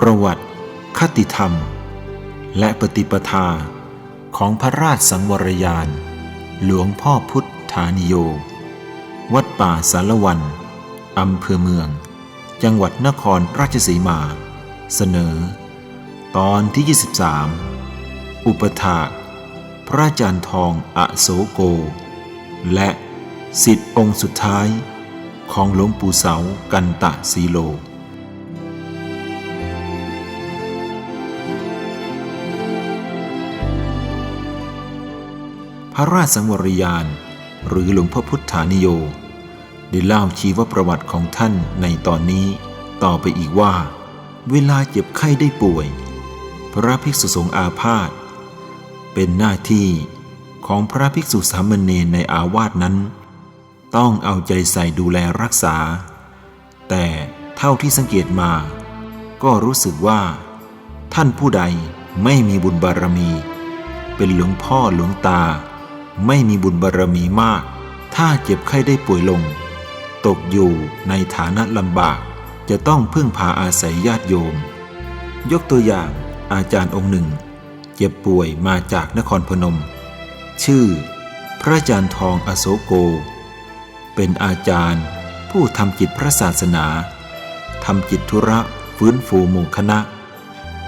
ประวัติ คติธรรม และปฏิปทาของพระราชสังวรยาน หลวงพ่อพุทธานิโย วัดป่าสารวันอำเภอเมือง จังหวัดนครราชสีมา เสนอ ตอนที่ 23 อุปถากพระอาจารย์ทองอโศโก และสิทธิองค์สุดท้ายของหลวงปู่เสากันตะสีโล พระราชสังวรยาน หรือหลวงพ่อพุทธานิโย ได้เล่าชีวประวัติของท่านในตอนนี้ ต่อไปอีกว่า เวลาเจ็บไข้ได้ป่วย พระภิกษุสงฆ์อาพาธเป็นหน้าที่ของพระภิกษุสามเณรในอาวาสนั้น ต้องเอาใจใส่ดูแลรักษา แต่เท่าที่สังเกตมา ก็รู้สึกว่า ท่านผู้ใดไม่มีบุญบารมี เป็นหลวงพ่อหลวงตา ไม่มีบุญบารมีมาก ถ้าเจ็บไข้ได้ป่วยลง ตกอยู่ในฐานะลำบาก จะต้องพึ่งพาอาศัยญาติโยม ยกตัวอย่างอาจารย์องค์หนึ่ง เจ็บป่วยมาจากนครพนม ชื่อ พระอาจารย์ทองอโศโก เป็นอาจารย์ผู้ทำจิตพระศาสนาทำจิตธุระฟื้นฟูหมู่คณะ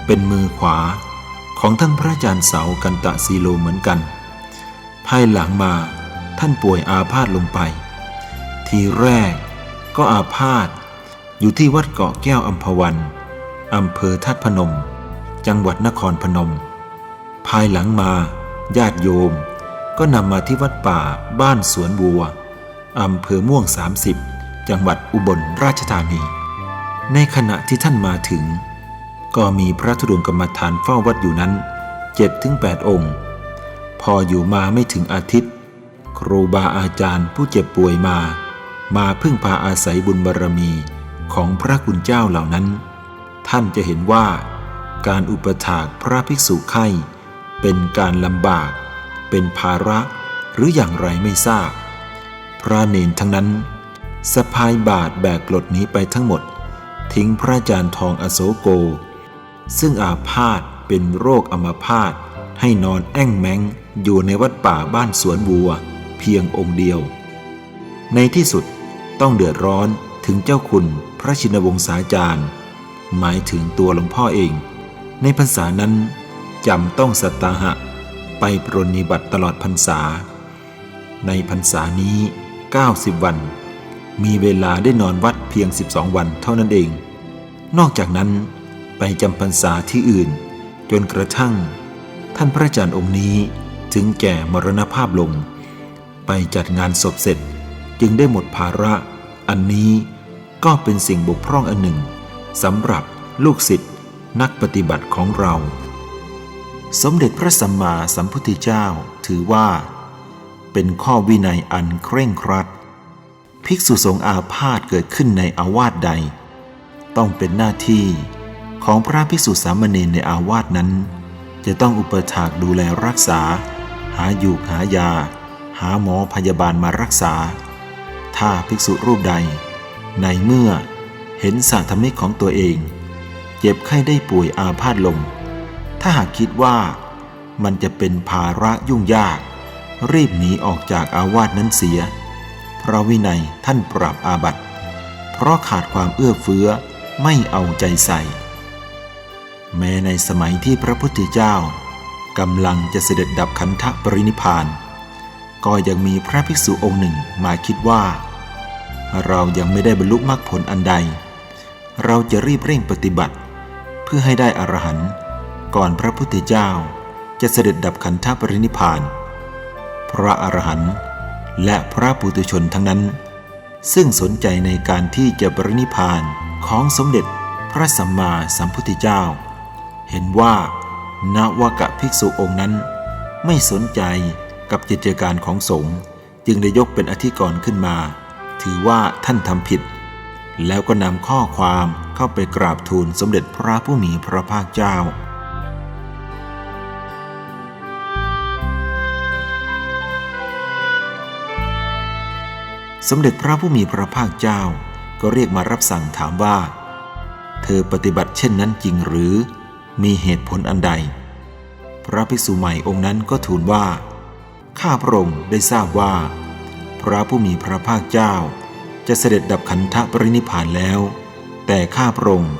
เป็นมือขวาของท่านพระอาจารย์เสากันตะซีโลเหมือนกัน ภายหลังมาท่านป่วยอาพาธลงไป ทีแรกก็อาพาธอยู่ที่วัดเกาะแก้วอัมพวันอำเภอทัดพนม จังหวัดนครพนม ภายหลังมาญาติโยม ก็นำมาที่วัดป่าบ้านสวนบัวอำเภอม่วง 30 จังหวัดอุบลราชธานี ในขณะที่ท่านมาถึง ก็มีพระธุดงกรรมฐานเฝ้าวัดอยู่นั้น7ถึง8องค์ ออยู่มาไม่ถึงอาทิตย์ ครูบาอาจารย์ผู้เจ็บป่วยมา มาพึ่งพาอาศัยบุญบารรมีของพระคุณเจ้าเหล่านั้น ท่านจะเห็นว่า การอุปถากพระภิกษุไข้เป็นการลำบาก เป็นภาระหรืออย่างไรไม่ทราบ พระเนนทั้งนั้นสะพายบาทแบกกลดนี้ไปทั้งหมด ทิ้งพระอาจารย์ทองอโศโก ซึ่งอาพาธเป็นโรคอัมพาตให้นอนแอ่งแมง อยู่ในวัดป่าบ้านสวนบัว เพียงองค์เดียว ในที่สุดต้องเดือดร้อนถึงเจ้าคุณพระชินวงศาจารย์ หมายถึงตัวหลวงพ่อเอง ในพรรษานั้นจำต้องสัตตาหะ ไปปรนนิบัติตลอดพรรษา ในพรรษานี้ 90 วัน มีเวลาได้นอนวัดเพียง 12 วันเท่านั้นเอง นอกจากนั้นไปจำพรรษาที่อื่น จนกระทั่ง ท่านพระอาจารย์องค์นี้ ถึงแก่มรณภาพลง ไปจัดงานศพเสร็จจึงได้หมดภาระ อันนี้ก็เป็นสิ่งบกพร่องอันหนึ่งสำหรับลูกศิษย์นักปฏิบัติของเรา สมเด็จพระสัมมาสัมพุทธเจ้าถือว่า เป็นข้อวินัยอันเคร่งครัด ภิกษุสงฆ์อาพาธเกิดขึ้นในอาวาสใด ต้องเป็นหน้าที่ของพระภิกษุสามเณรในอาวาสนั้น จะต้องอุปถากดูแลรักษา หาอยู่หายา หาหมอพยาบาลมารักษา ถ้าภิกษุรูปใด ในเมื่อเห็นสาธรรมิกของตัวเอง เจ็บไข้ได้ป่วยอาพาธลง ถ้าหากคิดว่ามันจะเป็นภาระยุ่งยาก รีบหนีออกจากอาวาสนั้นเสียเพราะวินัยท่านปรับอาบัติเพราะขาดความเอื้อเฟื้อไม่เอาใจใส่ แม้ในสมัยที่พระพุทธเจ้า กำลังจะเสด็จดับขันธปรินิพาน ก็ยังมีพระภิกษุองค์หนึ่งมาคิดว่า เรายังไม่ได้บรรลุมรรคผลอันใด เราจะรีบเร่งปฏิบัติ เพื่อให้ได้อรหันต์ก่อนพระพุทธเจ้าจะเสด็จดับขันธปรินิพาน พระอรหันต์และพระปุถุชนทั้งนั้น ซึ่งสนใจในการที่จะปรินิพานของสมเด็จพระสัมมาสัมพุทธเจ้า เห็นว่า นวกะภิกษุองค์นั้น ไม่สนใจกับกิจการของสงฆ์จึงได้ยกเป็นอธิกรณ์ขึ้นมา ถือว่าท่านทำผิด แล้วก็นำข้อความเข้าไปกราบทูลสมเด็จพระผู้มีพระภาคเจ้าสมเด็จพระผู้มีพระภาคเจ้าก็เรียกมารับสั่งถามว่า เธอปฏิบัติเช่นนั้นจริงหรือ มีเหตุผลอันใด พระภิกษุใหม่องค์นั้นก็ทูลว่า ข้าพระองค์ได้ทราบว่า พระผู้มีพระภาคเจ้า จะเสด็จดับขันธปรินิพานแล้ว แต่ข้าพระองค์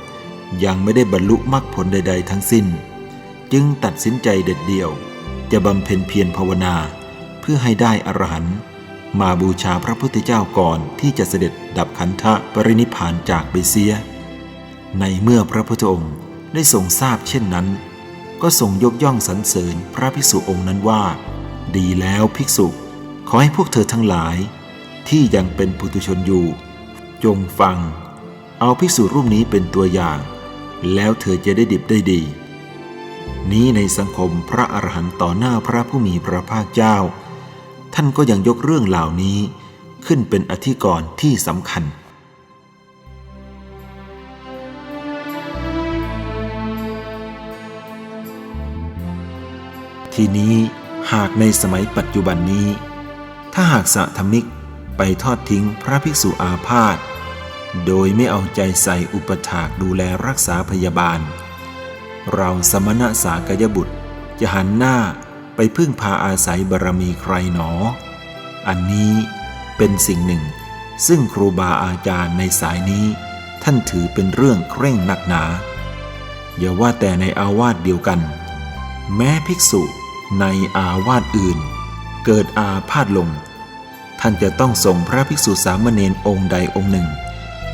ยังไม่ได้บรรลุมรรคผลใด ๆ ทั้งสิ้น จึงตัดสินใจเด็ดเดี่ยว จะบำเพ็ญเพียรภาวนา เพื่อให้ได้อรหันต์มาบูชาพระพุทธเจ้าก่อนที่จะเสด็จดับขันธปรินิพพานจากไปเสีย ในเมื่อพระพุทธองค์ ได้ทรงทราบเช่นนั้น ก็ทรงยกย่องสรรเสริญพระภิกษุองค์นั้นว่า ดีแล้วภิกษุ ขอให้พวกเธอทั้งหลาย ที่ยังเป็นปุถุชนอยู่ จงฟัง เอาภิกษุรูปนี้เป็นตัวอย่าง แล้วเธอจะได้ดิบได้ดี นี้ในสังคมพระอรหันต์ต่อหน้าพระผู้มีพระภาคเจ้า ท่านก็ยังยกเรื่องเหล่านี้ขึ้นเป็นอธิกรณ์ที่สำคัญ ทีนี้หากในสมัยปัจจุบันนี้ ถ้าหากสะธรรมิกไปทอดทิ้งพระภิกษุอาพาธโดยไม่เอาใจใส่อุปถากดูแลรักษาพยาบาล เราสมณะสากยบุตรจะหันหน้าไปพึ่งพาอาศัยบารมีใครหนอ อันนี้เป็นสิ่งหนึ่ง ซึ่งครูบาอาจารย์ในสายนี้ ท่านถือเป็นเรื่องเคร่งหนักหนาอย่าว่าแต่ในอาวาสเดียวกัน แม้ภิกษุ ในอาวาสอื่น เกิดอาพาธลง ท่านจะต้องส่งพระภิกษุสามเณรองค์ใดองค์หนึ่ง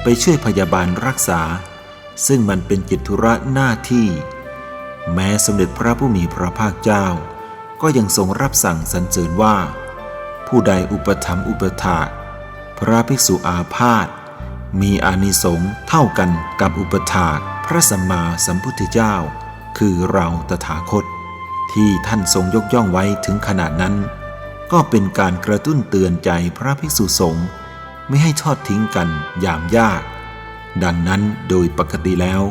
ไปช่วยพยาบาลรักษา ซึ่งมันเป็นกิจธุระหน้าที่ แม้สมเด็จพระผู้มีพระภาคเจ้า ก็ยังทรงรับสั่งสรรเสริญว่า ผู้ใดอุปถัมภ์อุปถากพระภิกษุอาพาธมีอานิสงส์เท่ากันกับอุปถากพระสัมมาสัมพุทธเจ้า คือเราตถาคต ที่ท่านทรงยกย่องไว้ถึงขนาดนั้น ก็เป็นการกระตุ้นเตือนใจพระภิกษุสงฆ์ไม่ให้ทอดทิ้งกันยามยาก ดังนั้นโดยปกติแล้ว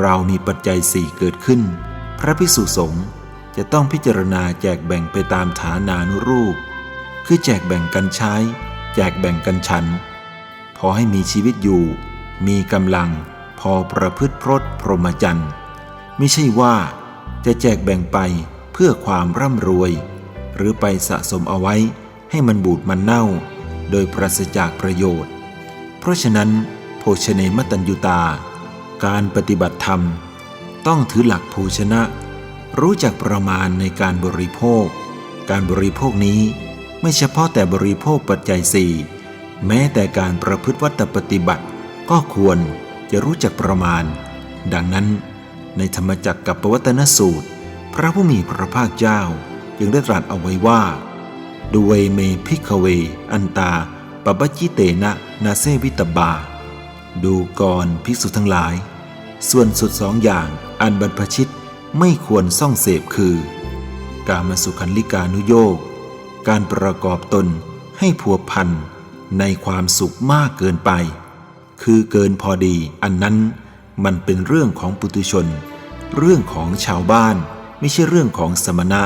เรามีปัจจัยสี่เกิดขึ้น พระภิกษุสงฆ์จะต้องพิจารณาแจกแบ่งไปตามฐานานุรูป คือแจกแบ่งกันใช้ แจกแบ่งกันฉัน พอให้มีชีวิตอยู่ มีกำลังพอประพฤติพรตพรหมจรรย์ไม่ใช่ว่า จะแจกแบ่งไปเพื่อความร่ำรวย หรือไปสะสมเอาไว้ให้มันบูดมันเน่า โดยปราศจากประโยชน์ เพราะฉะนั้น โภชเนมตัญยุตา การปฏิบัติธรรม ต้องถือหลักโภชนะ รู้จักประมาณในการบริโภค การบริโภคนี้ไม่เฉพาะแต่บริโภคปัจจัยสี่แม้แต่การประพฤติวัตปฏิบัติก็ควรจะรู้จักประมาณ ดังนั้น ในธรรมจักรกับปวัตนสูตร พระผู้มีพระภาคเจ้ายังได้ตรัสเอาไว้ว่าด้วยเมพิกเว อันตาปปจิเตนะนาเซวิตบา ดูก่อนภิกษุทั้งหลาย ส่วนสุดสองอย่างอันบรรพชิตไม่ควรซ่องเสพคือ การมาสุขันลิกานุโยกการประกอบตนให้ผัวพันในความสุขมากเกินไป คือเกินพอดีอันนั้นมันเป็นเรื่องของปุถุชน เรื่องของชาวบ้านไม่ใช่เรื่องของสมณะ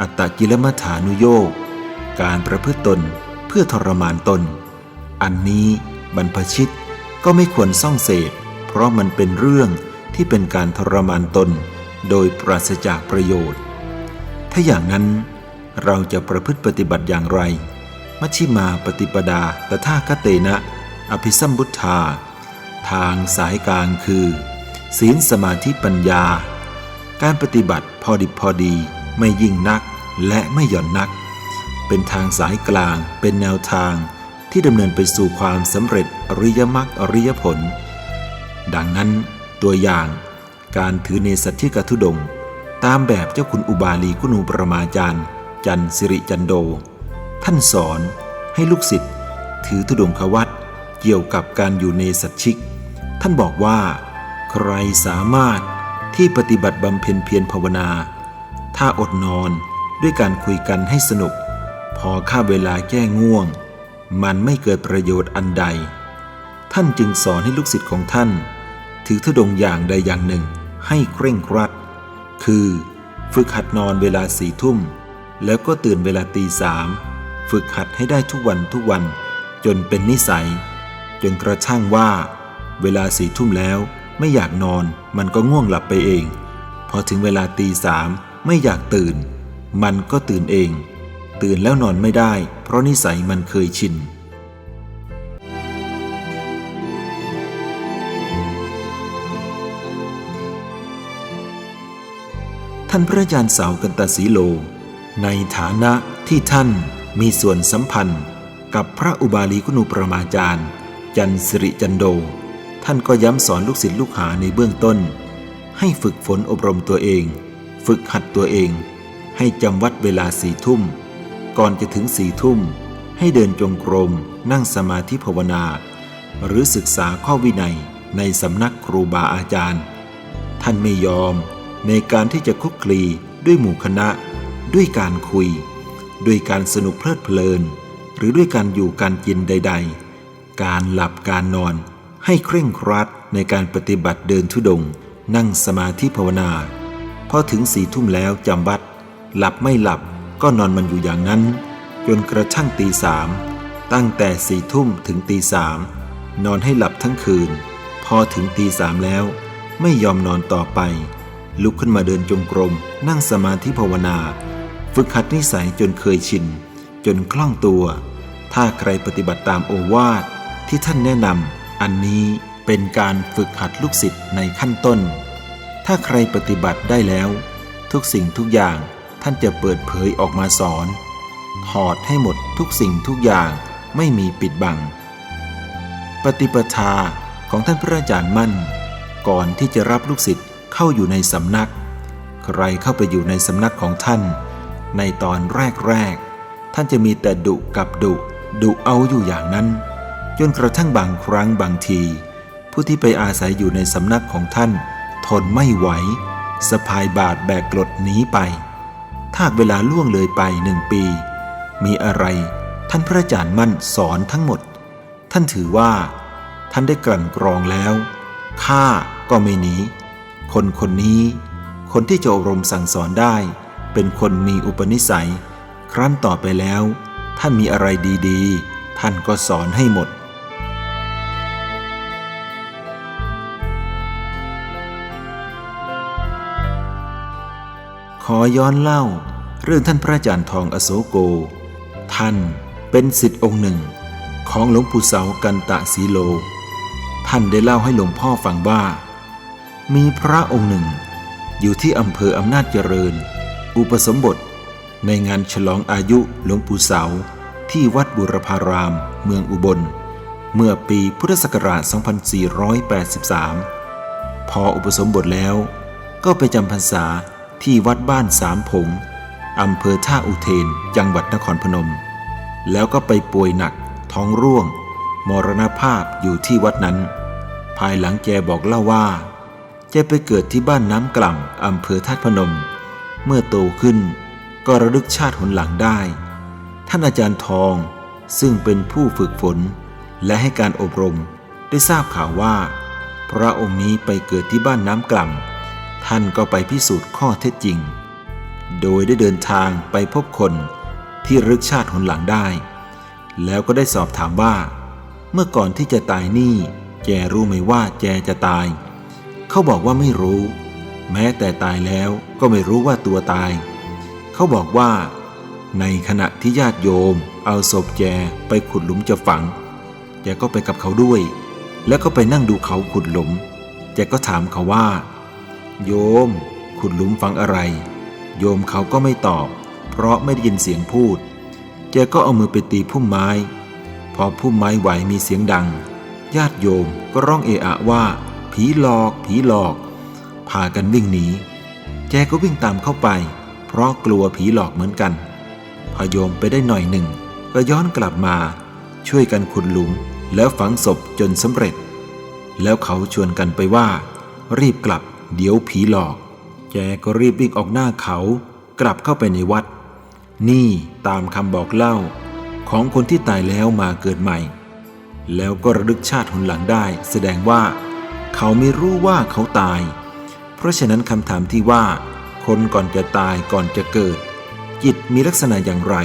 อัตตกิลมัฐานุโยกการประพฤติตนเพื่อทรมานตน อันนี้บรรพชิตก็ไม่ควรซ่องเสพ เพราะมันเป็นเรื่องที่เป็นการทรมานตน โดยปราศจากประโยชน์ ถ้าอย่างนั้นเราจะประพฤติปฏิบัติอย่างไร มัชชิมาปฏิปดาตถาคเตนะ อภิสัมบุทธา ทางสายกลางคือ ศีลสมาธิปัญญา การปฏิบัติพอดิบพอดีไม่ยิ่งนักและไม่หย่อนนัก เป็นทางสายกลางเป็นแนวทางที่ดำเนินไปสู่ความสำเร็จอริยมรรคอริยผล ดังนั้นตัวอย่างการถือเนสัตถิกทุดง ตามแบบเจ้าคุณอุบาลีกุณูปรมาจารย์ จันสิริจันโด ท่านสอนให้ลูกศิษย์ถือธุดงควัตเกี่ยวกับการอยู่ในสัตชิก ท่านบอกว่า ใครสามารถที่ปฏิบัติบำเพ็ญเพียรภาวนา ถ้าอดนอนด้วยการคุยกันให้สนุก พอค่าเวลาแก้ง่วง มันไม่เกิดประโยชน์อันใด ท่านจึงสอนให้ลูกศิษย์ของท่าน ถือธุดงอย่างใดอย่างหนึ่งให้เคร่งครัด คือฝึกหัดนอนเวลาสี่ทุ่ม แล้วก็ตื่นเวลาตีสามฝึกหัดให้ได้ทุกวันทุกวันจนเป็นนิสัย จนกระทั่งว่า เวลาสี่ทุ่มแล้ว ไม่อยากนอน มันก็ง่วงหลับไปเอง พอถึงเวลาตีสามไม่อยากตื่น มันก็ตื่นเอง ตื่นแล้วนอนไม่ได้ เพราะนิสัยมันเคยชินท่านพระอาจารย์สาวกันตสีโล ในฐานะที่ท่านมีส่วนสัมพันธ์กับพระอุบาลีคุณูปรมาจารย์ จันสิริจันโด ท่านก็ย้ำสอนลูกศิษย์ลูกหาในเบื้องต้น ให้ฝึกฝนอบรมตัวเอง ฝึกหัดตัวเอง ให้จำวัดเวลาสี่ทุ่ม ก่อนจะถึงสี่ทุ่ม ให้เดินจงกรม นั่งสมาธิภาวนา หรือศึกษาข้อวินัยในสำนักครูบาอาจารย์ ท่านไม่ยอมในการที่จะคุกคลีด้วยหมู่คณะ ด้วยการคุย ด้วยการสนุกเพลิดเพลิน หรือด้วยการอยู่การกินใด ๆ การหลับการนอน ให้เคร่งครัดในการปฏิบัติเดินทุดงค์นั่งสมาธิภาวนาพอถึงสี่ทุ่มแล้วจำวัด หลับไม่หลับก็นอนมันอยู่อย่างนั้น จนกระทั่งตีสามตั้งแต่สี่ทุ่มถึงตีสามนอนให้หลับทั้งคืน พอถึงตีสามแล้ว ไม่ยอมนอนต่อไป ลุกขึ้นมาเดินจงกรม นั่งสมาธิภาวนา ฝึกหัดนิสัยจนเคยชิน จนคล่องตัว ถ้าใครปฏิบัติตามโอวาทที่ท่านแนะนำ อันนี้เป็นการฝึกหัดลูกศิษย์ในขั้นต้น ถ้าใครปฏิบัติได้แล้ว ทุกสิ่งทุกอย่างท่านจะเปิดเผยออกมาสอน ถอดให้หมดทุกสิ่งทุกอย่างไม่มีปิดบัง ปฏิปทาของท่านพระอาจารย์มั่น ก่อนที่จะรับลูกศิษย์เข้าอยู่ในสำนัก ใครเข้าไปอยู่ในสำนักของท่าน ในตอนแรกๆ ท่านจะมีแต่ดุกับดุดุเอาอยู่อย่างนั้น จนกระทั่งบางครั้งบางที ผู้ที่ไปอาศัยอยู่ในสำนักของท่าน ทนไม่ไหวสะพายบาทแบกกรดหนีไป ถ้าเวลาล่วงเลยไปหนึ่งปี มีอะไรท่านพระอาจารย์มั่นสอนทั้งหมด ท่านถือว่า ท่านได้กลั่นกรองแล้วข้าก็ไม่หนีคนคนนี้ คนที่จะอบรมสั่งสอนได้ เป็นคนมีอุปนิสัย ครั้นต่อไปแล้ว ท่านมีอะไรดีๆ ท่านก็สอนให้หมด ขอย้อนเล่าเรื่องท่านพระอาจารย์ทองอโศโก ท่านเป็นสิทธิ์องค์หนึ่ง ของหลวงปู่เสากันตะสีโล ท่านได้เล่าให้หลวงพ่อฟังว่า มีพระองค์หนึ่ง อยู่ที่อำเภออำนาจเจริญ อุปสมบทในงานฉลองอายุหลวงปู่เสาที่วัดบุรพาราม เมืองอุบล เมื่อปีพุทธศักราช 2483 พออุปสมบทแล้วก็ไปจำพรรษา ที่วัดบ้านสามผงอำเภอท่าอุเทน จังหวัดนครพนม แล้วก็ไปป่วยหนัก ท้องร่วง มรณภาพอยู่ที่วัดนั้น ภายหลังแกบอกเล่าว่า แกไปเกิดที่บ้านน้ำกล่ำอำเภอท่าพนม เมื่อโตขึ้นก็ระลึกชาติหนหลังได้ ท่านอาจารย์ทองซึ่งเป็นผู้ฝึกฝน และให้การอบรมได้ทราบข่าวว่า พระองค์นี้ไปเกิดที่บ้านน้ำกล่ำ ท่านก็ไปพิสูจน์ข้อเท็จจริง โดยได้เดินทางไปพบคนที่รึกชาติหนหลังได้ แล้วก็ได้สอบถามว่า เมื่อก่อนที่จะตายนี่แจรู้ไหมว่าแจจะตาย เขาบอกว่าไม่รู้ แม้แต่ตายแล้วก็ไม่รู้ว่าตัวตาย เขาบอกว่า ในขณะที่ญาติโยม เอาศพแจไปขุดหลุมจะฝังแจก็ไปกับเขาด้วย แล้วก็ไปนั่งดูเขาขุดหลุมแจก็ถามเขาว่า โยม ขุดหลุมฝังอะไร โยมเขาก็ไม่ตอบ เพราะไม่ได้ยินเสียงพูด แกก็เอามือไปตีพุ่มไม้ พอพุ่มไม้ไหวมีเสียงดัง ญาติโยมก็ร้องเอะอะว่า ผีหลอก ผีหลอก พากันวิ่งหนี แกก็วิ่งตามเข้าไป เพราะกลัวผีหลอกเหมือนกัน พอโยมไปได้หน่อยหนึ่ง ก็ย้อนกลับมา ช่วยกันขุดหลุม แล้วฝังศพจนสำเร็จ แล้วเขาชวนกันไปว่า รีบกลับ เดี๋ยวผีหลอก แกก็รีบวิ่งออกหน้าเขากลับเข้าไปในวัด นี่ตามคำบอกเล่า ของคนที่ตายแล้วมาเกิดใหม่ แล้วก็ระลึกชาติหนหลังได้ แสดงว่า เขาไม่รู้ว่าเขาตาย เพราะฉะนั้นคำถามที่ว่า คนก่อนจะตายก่อนจะเกิด จิตมีลักษณะอย่างไร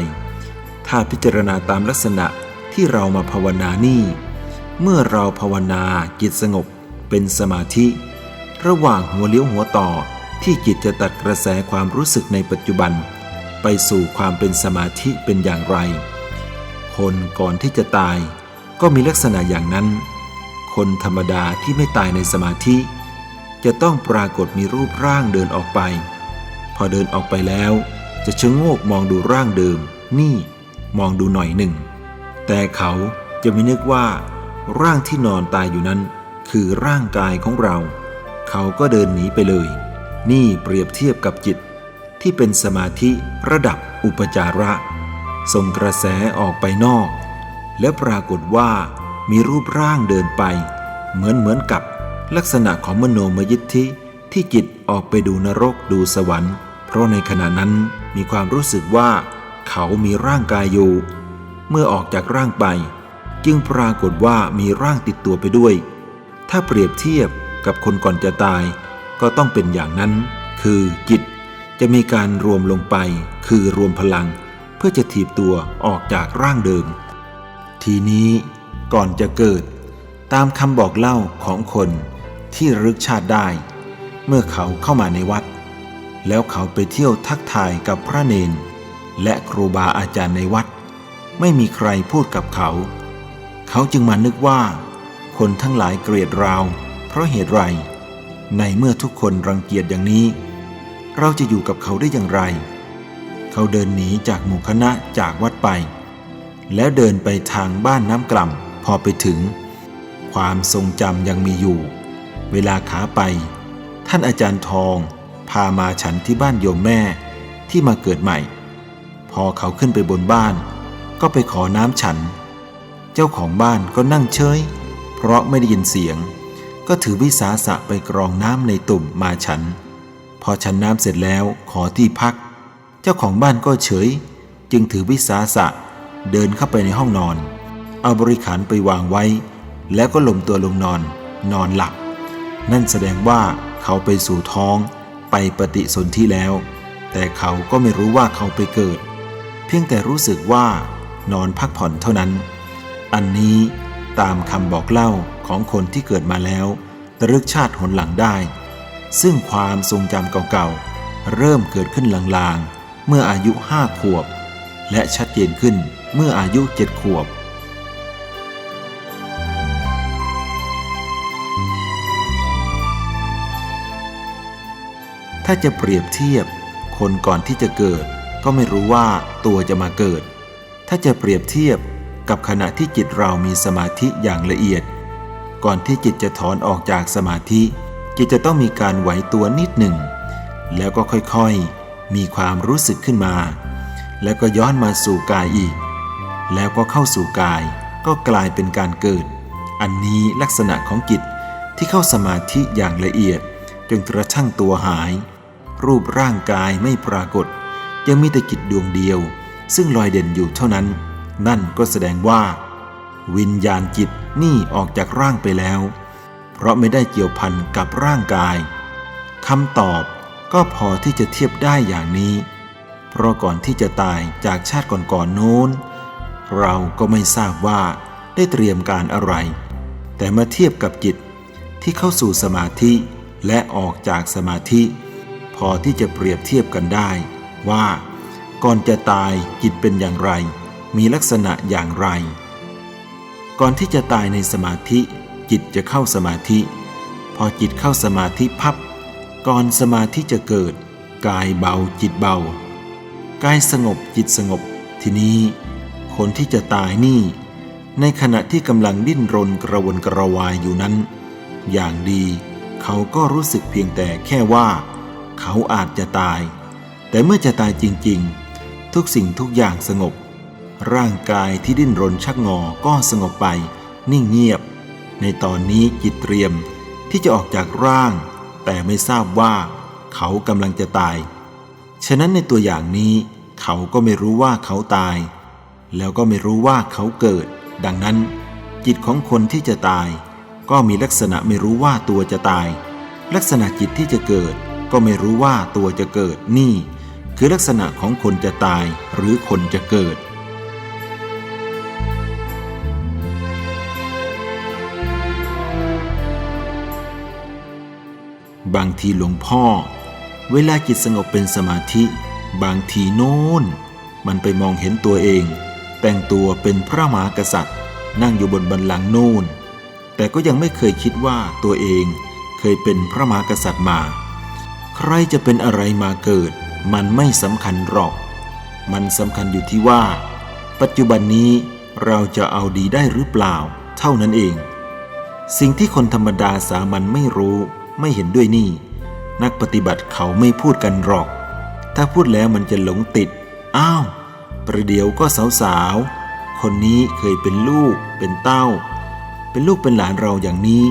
ถ้าพิจารณาตามลักษณะที่เรามาภาวนานี่ เมื่อเราภาวนาจิตสงบเป็นสมาธิ ระหว่างหัวเลี้ยวหัวต่อที่จิตจะตัดกระแสความรู้สึกในปัจจุบัน ไปสู่ความเป็นสมาธิเป็นอย่างไร คนก่อนที่จะตายก็มีลักษณะอย่างนั้น คนธรรมดาที่ไม่ตายในสมาธิ จะต้องปรากฏมีรูปร่างเดินออกไป พอเดินออกไปแล้วจะชะโงกมองดูร่างเดิม นี่มองดูหน่อยหนึ่ง แต่เขาจะไม่นึกว่า ร่างที่นอนตายอยู่นั้น คือร่างกายของเรา เขาก็เดินหนีไปเลย นี่เปรียบเทียบกับจิตที่เป็นสมาธิระดับอุปจาระ ส่งกระแสออกไปนอก และปรากฏว่ามีรูปร่างเดินไป เหมือนเหมือนกับลักษณะของมโนมยิทธิที่จิตออกไปดูนรกดูสวรรค์ เพราะในขณะนั้นมีความรู้สึกว่า เขามีร่างกายอยู่ เมื่อออกจากร่างไป จึงปรากฏว่ามีร่างติดตัวไปด้วย ถ้าเปรียบเทียบ กับคนก่อนจะตาย ก็ต้องเป็นอย่างนั้น คือจิตจะมีการรวมลงไป คือรวมพลัง เพื่อจะถีบตัวออกจากร่างเดิม ทีนี้ก่อนจะเกิด ตามคำบอกเล่าของคนที่รึกชาติได้ เมื่อเขาเข้ามาในวัด แล้วเขาไปเที่ยวทักทายกับพระเนน และครูบาอาจารย์ในวัด ไม่มีใครพูดกับเขา เขาจึงมานึกว่า คนทั้งหลายเกลียดเรา เพราะเหตุไร ในเมื่อทุกคนรังเกียจอย่างนี้ เราจะอยู่กับเขาได้อย่างไร เขาเดินหนีจากหมู่คณะจากวัดไป แล้วเดินไปทางบ้านน้ำกล่ำพอไปถึง ความทรงจำยังมีอยู่ เวลาขาไป ท่านอาจารย์ทอง พามาฉันที่บ้านโยมแม่ที่มาเกิดใหม่ พอเขาขึ้นไปบนบ้าน ก็ไปขอน้ำฉัน เจ้าของบ้านก็นั่งเฉยเพราะไม่ได้ยินเสียง ก็ถือวิสาสะไปกรองน้ำในตุ่มมาฉัน พอฉันน้ำเสร็จแล้วขอที่พัก เจ้าของบ้านก็เฉย จึงถือวิสาสะเดินเข้าไปในห้องนอน เอาบริขารไปวางไว้ แล้วก็ลมตัวลงนอน นอนหลับ นั่นแสดงว่าเขาไปสู่ท้องไปปฏิสนธิแล้ว แต่เขาก็ไม่รู้ว่าเขาไปเกิด เพียงแต่รู้สึกว่านอนพักผ่อนเท่านั้น อันนี้ ตามคำบอกเล่าของคนที่เกิดมาแล้วระลึกชาติหนหลังได้ ซึ่งความทรงจำเก่าๆ เริ่มเกิดขึ้นลางๆ เมื่ออายุห้าขวบ และชัดเจนขึ้นเมื่ออายุเจ็ดขวบถ้าจะเปรียบเทียบ คนก่อนที่จะเกิด ก็ไม่รู้ว่าตัวจะมาเกิด ถ้าจะเปรียบเทียบ กับขณะที่จิตเรามีสมาธิอย่างละเอียด ก่อนที่จิตจะถอนออกจากสมาธิ จิตจะต้องมีการไหวตัวนิดหนึ่ง แล้วก็ค่อยๆ มีความรู้สึกขึ้นมา แล้วก็ย้อนมาสู่กายอีก แล้วก็เข้าสู่กาย ก็กลายเป็นการเกิด อันนี้ลักษณะของจิตที่เข้าสมาธิอย่างละเอียด จนกระทั่งตัวหาย รูปร่างกายไม่ปรากฏ ยังมีแต่จิตดวงเดียว ซึ่งลอยเด่นอยู่เท่านั้น นั่นก็แสดงว่า วิญญาณจิตนี่ออกจากร่างไปแล้ว เพราะไม่ได้เกี่ยวพันกับร่างกายคำตอบก็พอที่จะเทียบได้อย่างนี้ เพราะก่อนที่จะตายจากชาติก่อนๆโน้น เราก็ไม่ทราบว่าได้เตรียมการอะไร แต่มาเทียบกับจิตที่เข้าสู่สมาธิและออกจากสมาธิ พอที่จะเปรียบเทียบกันได้ว่า ก่อนจะตายจิตเป็นอย่างไร มีลักษณะอย่างไร ก่อนที่จะตายในสมาธิ จิตจะเข้าสมาธิ พอจิตเข้าสมาธิพับ ก่อนสมาธิจะเกิด กายเบาจิตเบา กายสงบจิตสงบ ทีนี้ คนที่จะตายนี่ ในขณะที่กำลังดิ้นรนกระวนกระวายอยู่นั้น อย่างดีเขาก็รู้สึกเพียงแต่แค่ว่า เขาอาจจะตาย แต่เมื่อจะตายจริงๆ ทุกสิ่งทุกอย่างสงบ ร่างกายที่ดิ้นรนชักงอก็สงบไป นิ่งเงียบ ในตอนนี้จิตเตรียมที่จะออกจากร่าง แต่ไม่ทราบว่าเขากำลังจะตาย ฉะนั้นในตัวอย่างนี้เขาก็ไม่รู้ว่าเขาตาย แล้วก็ไม่รู้ว่าเขาเกิด ดังนั้น จิตของคนที่จะตาย ก็มีลักษณะไม่รู้ว่าตัวจะตาย ลักษณะจิตที่จะเกิด ก็ไม่รู้ว่าตัวจะเกิดนี่ คือลักษณะของคนจะตายหรือคนจะเกิด บางทีหลวงพ่อ เวลาจิตสงบเป็นสมาธิ บางทีโน้น มันไปมองเห็นตัวเอง แต่งตัวเป็นพระมหากษัตริย์ นั่งอยู่บนบันลังโน่น แต่ก็ยังไม่เคยคิดว่าตัวเองเคยเป็นพระมหากษัตริย์มา ใครจะเป็นอะไรมาเกิด มันไม่สำคัญหรอก มันสำคัญอยู่ที่ว่า ปัจจุบันนี้เราจะเอาดีได้หรือเปล่า เท่านั้นเอง สิ่งที่คนธรรมดาสามัญไม่รู้ ไม่เห็นด้วยนี่ นักปฏิบัติเขาไม่พูดกันหรอก ถ้าพูดแล้วมันจะหลงติด อ้าว ประเดี๋ยวก็สาวๆ คนนี้เคยเป็นลูก เป็นเต้า เป็นลูกเป็นหลานเราอย่างนี้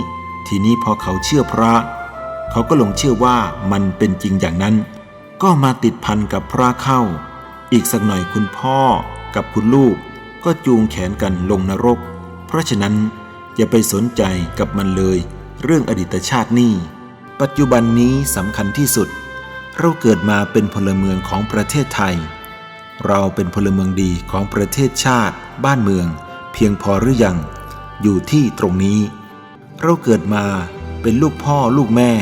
ทีนี้พอเขาเชื่อพระ เขาก็หลงเชื่อว่ามันเป็นจริงอย่างนั้น ก็มาติดพันกับพระเข้า อีกสักหน่อยคุณพ่อกับคุณลูกก็จูงแขนกันลงนรก เพราะฉะนั้นอย่าไปสนใจกับมันเลย เรื่องอดีตชาตินี่ ปัจจุบันนี้สำคัญที่สุด เราเกิดมาเป็นพลเมืองของประเทศไทย เราเป็นพลเมืองดีของประเทศชาติ บ้านเมือง เพียงพอหรือยัง อยู่ที่ตรงนี้ เราเกิดมาเป็นลูกพ่อลูกแม่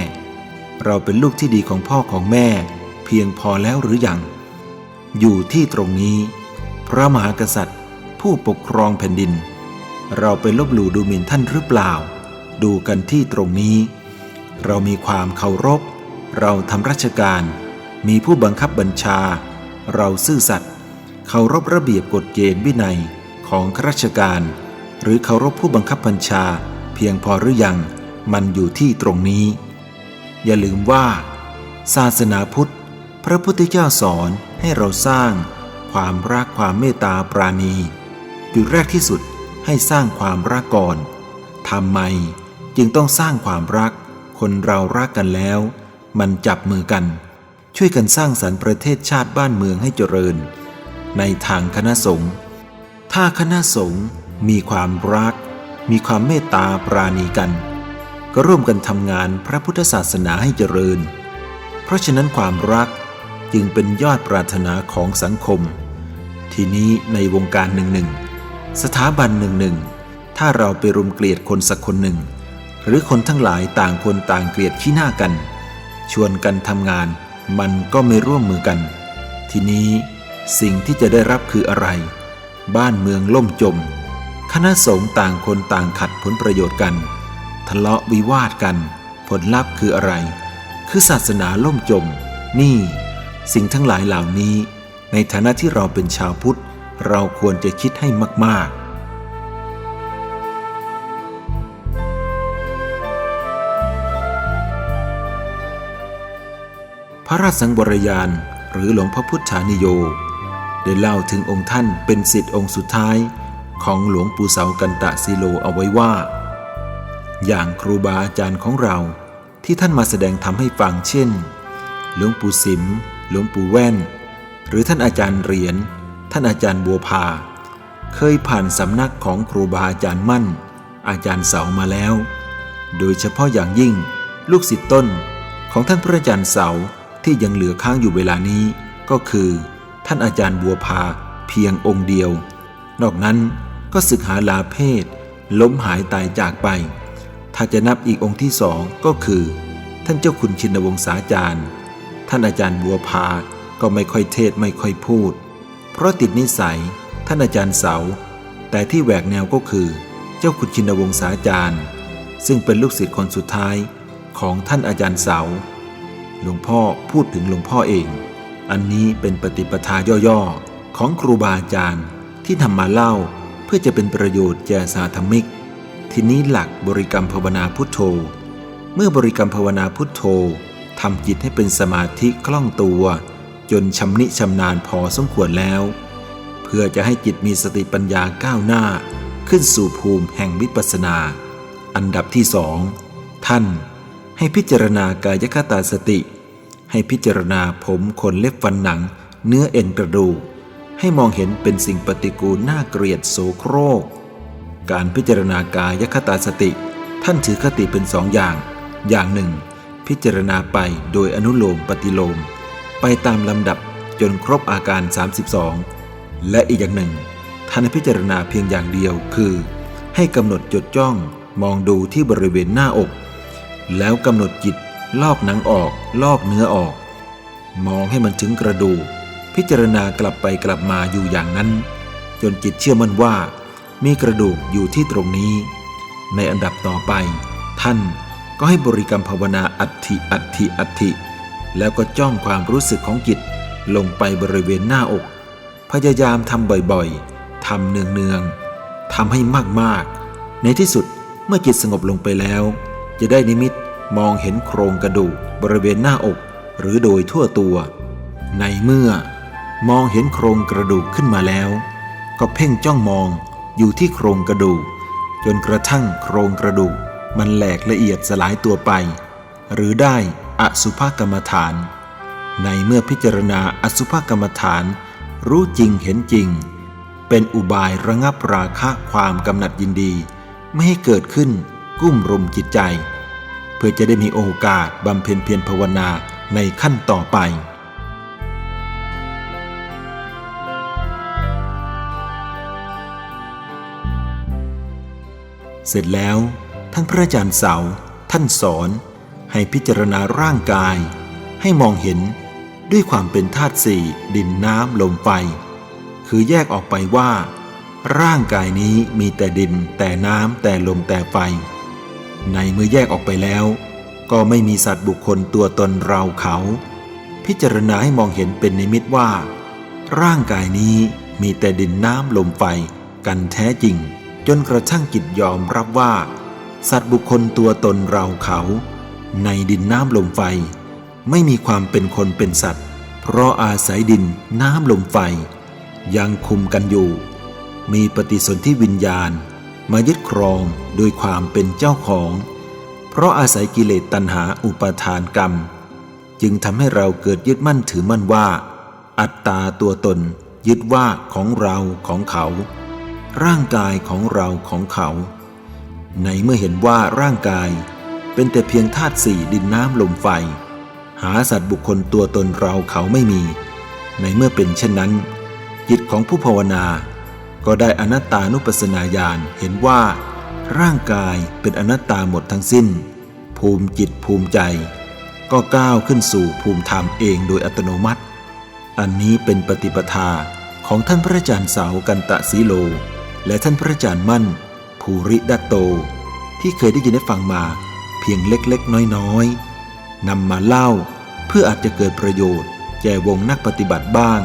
เราเป็นลูกที่ดีของพ่อของแม่ เพียงพอแล้วหรือยัง อยู่ที่ตรงนี้ พระมหากษัตริย์ ผู้ปกครองแผ่นดิน เราไปลบหลู่ดูหมิ่นท่านหรือเปล่า ดูกันที่ตรงนี้ เรามีความเคารพ เราทำราชการ มีผู้บังคับบัญชา เราซื่อสัตย์เคารพระเบียบกฎเกณฑ์วินัยของข้าราชการ หรือเคารพผู้บังคับบัญชา เพียงพอหรือยัง มันอยู่ที่ตรงนี้ อย่าลืมว่า ศาสนาพุทธ พระพุทธเจ้าสอนให้เราสร้าง ความรักความเมตตาปราณี จุดแรกที่สุดให้สร้างความรักก่อนทำไม จึงต้องสร้างความรัก คนเรารักกันแล้ว มันจับมือกัน ช่วยกันสร้างสรรค์ประเทศชาติบ้านเมืองให้เจริญ ในทางคณะสงฆ์ถ้าคณะสงฆ์มีความรัก มีความเมตตาปราณีกัน ก็ร่วมกันทำงานพระพุทธศาสนาให้เจริญ เพราะฉะนั้นความรักจึงเป็นยอดปรารถนาของสังคม ทีนี้ในวงการหนึ่งหนึ่งสถาบันหนึ่งหนึ่งถ้าเราไปรุมเกลียดคนสักคนหนึ่ง หรือคนทั้งหลายต่างคนต่างเกลียดขี้หน้ากัน ชวนกันทำงาน มันก็ไม่ร่วมมือกัน ทีนี้สิ่งที่จะได้รับคืออะไร บ้านเมืองล่มจม คณะสงฆ์ต่างคนต่างขัดผลประโยชน์กัน ทะเลาะวิวาทกัน ผลลัพธ์คืออะไร คือศาสนาล่มจม นี่ สิ่งทั้งหลายเหล่านี้ ในฐานะที่เราเป็นชาวพุทธ เราควรจะคิดให้มาก ๆ พระราชสังวรยานหรือหลวงพ่อพุทธานิโย ได้เล่าถึงองค์ท่านเป็นสิทธิ์องค์สุดท้าย ของหลวงปู่เสากันตะซีโลเอาไว้ว่า อย่างครูบาอาจารย์ของเราที่ท่านมาแสดงธรรมให้ฟังเช่น หลวงปู่สิม หลวงปู่แว่น หรือท่านอาจารย์เหรียญท่านอาจารย์บัวพา เคยผ่านสำนักของครูบาอาจารย์มั่น อาจารย์เสามาแล้ว โดยเฉพาะอย่างยิ่งลูกศิษย์ต้นของท่านพระอาจารย์เสา ที่ยังเหลือค้างอยู่เวลานี้ ก็คือ ท่านอาจารย์บัวพาเพียงองค์เดียว นอกนั้นก็ศึกหาลาเพศ ล้มหายตายจากไป ถ้าจะนับอีกองค์ที่สองก็คือ ท่านเจ้าคุณชินวงศาจารย์ ท่านอาจารย์บัวพาก็ไม่ค่อยเทศไม่ค่อยพูด เพราะติดนิสัยท่านอาจารย์เสา แต่ที่แหวกแนวก็คือ เจ้าคุณชินวงศาจารย์ ซึ่งเป็นลูกศิษย์คนสุดท้ายของท่านอาจารย์เสา หลวงพ่อพูดถึงหลวงพ่อเอง อันนี้เป็นปฏิปทาย่อๆ ของครูบาอาจารย์ที่ทำมาเล่าเพื่อจะเป็นประโยชน์แก่สาธมิก ทีนี้หลักบริกรรมภาวนาพุทโธ เมื่อบริกรรมภาวนาพุทโธทำจิตให้เป็นสมาธิคล่องตัว จนชำนิชำนาญพอสมควรแล้ว เพื่อจะให้จิตมีสติปัญญาก้าวหน้า ขึ้นสู่ภูมิแห่งวิปัสสนา อันดับที่สองท่าน ให้พิจารณากายคตาสติ ให้พิจารณาผมขนเล็บฟันหนัง เนื้อเอ็นกระดูก ให้มองเห็นเป็นสิ่งปฏิกูลน่าเกลียดโสโครก การพิจารณากายคตาสติ ท่านถือคติเป็นสองอย่าง อย่างหนึ่ง พิจารณาไปโดยอนุโลมปฏิโลม ไปตามลำดับจนครบอาการ 32 และอีกอย่างหนึ่งท่านพิจารณาเพียงอย่างเดียวคือ ให้กำหนดจดจ้องมองดูที่บริเวณหน้าอก แล้วกำหนดจิตลอกหนังออก ลอกเนื้อออก มองให้มันถึงกระดูกพิจารณากลับไปกลับมาอยู่อย่างนั้น จนจิตเชื่อมั่นว่า มีกระดูกอยู่ที่ตรงนี้ ในอันดับต่อไป ท่านก็ให้บริกรรมภาวนาอัตถิอัตถิอัตถิแล้วก็จ้องความรู้สึกของจิตลงไปบริเวณหน้าอก พยายามทำบ่อยๆทำเนืองๆทำให้มากๆ ในที่สุดเมื่อจิตสงบลงไปแล้ว จะได้นิมิตมองเห็นโครงกระดูกบริเวณหน้าอกหรือโดยทั่วตัว ในเมื่อมองเห็นโครงกระดูกขึ้นมาแล้ว ก็เพ่งจ้องมองอยู่ที่โครงกระดูก จนกระทั่งโครงกระดูกมันแหลกละเอียดสลายตัวไป หรือได้อสุภกรรมฐาน ในเมื่อพิจารณาอสุภกรรมฐาน รู้จริงเห็นจริง เป็นอุบายระงับราคะความกำหนัดยินดี ไม่ให้เกิดขึ้น กุ้มรุมจิตใจ เพื่อจะได้มีโอกาสบำเพ็ญเพียรภาวนาในขั้นต่อไปเสร็จแล้วท่านพระอาจารย์เสาท่านสอนให้พิจารณาร่างกาย ให้มองเห็นด้วยความเป็นธาตุสี่ดินน้ำลมไฟ คือแยกออกไปว่า ร่างกายนี้มีแต่ดินแต่น้ำแต่ลมแต่ไฟ ในเมื่อแยกออกไปแล้ว ก็ไม่มีสัตว์บุคคลตัวตนเราเขา พิจารณาให้มองเห็นเป็นนิมิตว่า ร่างกายนี้มีแต่ดินน้ำลมไฟกันแท้จริง จนกระทั่งจิตยอมรับว่า สัตว์บุคคลตัวตนเราเขา ในดินน้ำลมไฟ ไม่มีความเป็นคนเป็นสัตว์ เพราะอาศัยดินน้ำลมไฟ ยังคุมกันอยู่ มีปฏิสนธิวิญญาณ มายึดครองโดยความเป็นเจ้าของ เพราะอาศัยกิเลสตัณหาอุปาทานกรรม จึงทำให้เราเกิดยึดมั่นถือมั่นว่า อัตตาตัวตน ยึดว่าของเราของเขา ร่างกายของเราของเขา ในเมื่อเห็นว่าร่างกายเป็นแต่เพียงธาตุสี่ดินน้ำลมไฟ หาสัตว์บุคคลตัวตนเราเขาไม่มี ในเมื่อเป็นเช่นนั้นจิตของผู้ภาวนา ก็ได้อนัตตานุปัสสนาญาณเห็นว่า ร่างกายเป็นอนัตตาหมดทั้งสิ้น ภูมิจิตภูมิใจ ก็ก้าวขึ้นสู่ภูมิธรรมเองโดยอัตโนมัติ อันนี้เป็นปฏิปทาของท่านพระอาจารย์เสากันตะสีโล และท่านพระอาจารย์มั่น ภูริดัตโต ที่เคยได้ยินได้ฟังมาเพียงเล็กๆ น้อยๆนำมาเล่าเพื่ออาจจะเกิดประโยชน์แก่วงนักปฏิบัติบ้าง